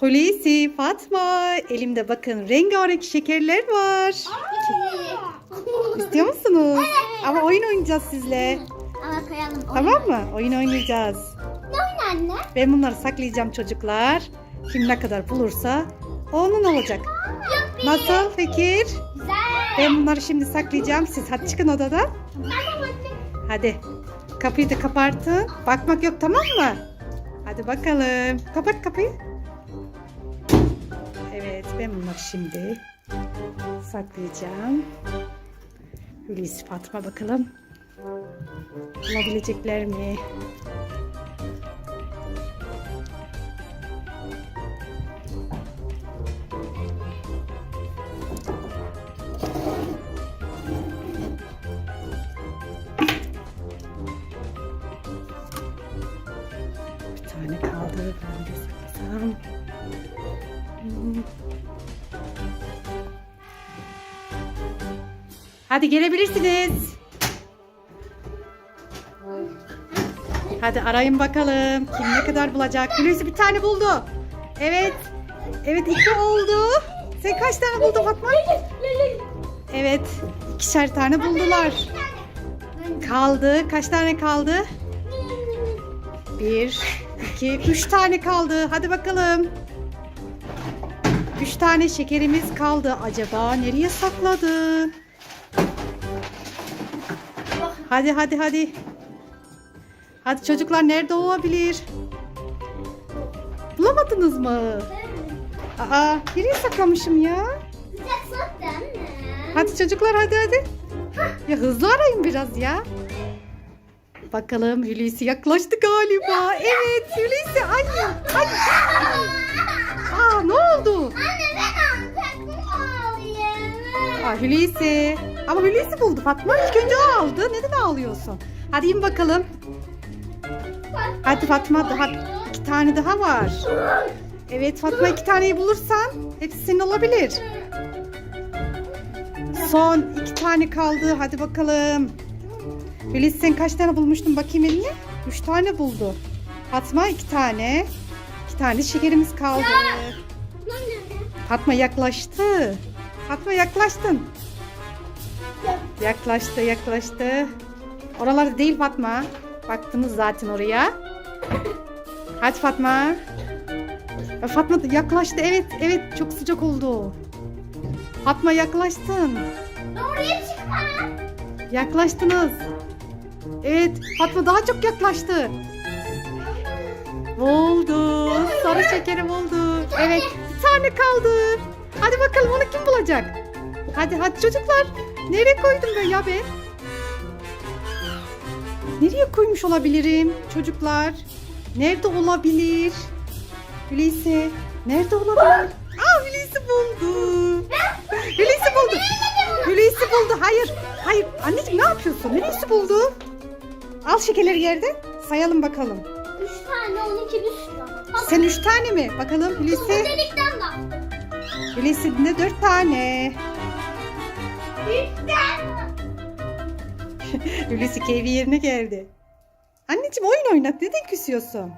Hulusi, Fatma, elimde bakın rengarenk şekerler var. İstiyor musunuz? Ama oyun oynayacağız sizle. Ama koyalım. Tamam mı? Oyun oynayacağız. Ne oyun anne? Ben bunları saklayacağım çocuklar. Kim ne kadar bulursa onun olacak. Yuppi. Nasıl fikir? Güzel. Ben bunları şimdi saklayacağım. Siz hadi çıkın odadan. Hadi. Kapıyı da kapatın. Bakmak yok tamam mı? Hadi bakalım. Kapat kapıyı. Evet ben bunları şimdi saklayacağım. Hulusi Fatma bakalım. Bulabilecekler mi? Bir tane kaldı. Ben de saklasam. Hadi gelebilirsiniz. Hadi arayın bakalım. Kim ne kadar bulacak? Hulusi bir tane buldu. Evet. Evet iki oldu. Sen kaç tane buldun Fatma? Evet. ikişer tane buldular. Kaldı. Kaç tane kaldı? Bir, iki, üç tane kaldı. Hadi bakalım. Üç tane şekerimiz kaldı. Acaba nereye sakladı? Hadi hadi hadi. Hadi çocuklar nerede olabilir? Bulamadınız mı? Aa, nereye saklamışım ya? Anne. Hadi çocuklar hadi hadi. Ya hızlı arayın biraz ya. Bakalım Hulusi yaklaştı galiba. Evet Hulusi ay ay. Hulusi. Ama Hulusi buldu Fatma. İlk önce o aldı. Neden ağlıyorsun? Hadi in bakalım. Hadi Fatma daha iki tane daha var. Evet Fatma iki taneyi bulursan hepsi senin olabilir. Son iki tane kaldı. Hadi bakalım. Hulusi sen kaç tane bulmuştun bakayım eline? Üç tane buldu. Fatma iki tane. İki tane şekerimiz kaldı. Fatma yaklaştı. Fatma yaklaştın. Yaklaştı yaklaştı. Oralarda değil Fatma. Baktınız zaten oraya. Hadi Fatma. Fatma yaklaştı. Evet evet çok sıcak oldu. Fatma yaklaştın. Oraya çıkma. Yaklaştınız. Evet Fatma daha çok yaklaştı. Oldu. Sarı şekerim oldu. Evet bir tane kaldı. Bakalım onu kim bulacak? Hadi hadi çocuklar. Nereye koydum ben ya be? Nereye koymuş olabilirim çocuklar? Nerede olabilir? Hulusi. Nerede olabilir? Aa Hulusi buldu. Hulusi buldu. Hulusi buldu. Hayır. Hayır. Anneciğim ne yapıyorsun? Hulusi buldu. Al şekerleri yerden. Sayalım bakalım. Üç tane onunki bir sürü. Sen üç tane mi? Bakalım Bu Hulusi. delikten bak. Hulusi'de dört tane. Hulusi keyfi yerine geldi. Anneciğim oyun oynat. Neden küsüyorsun?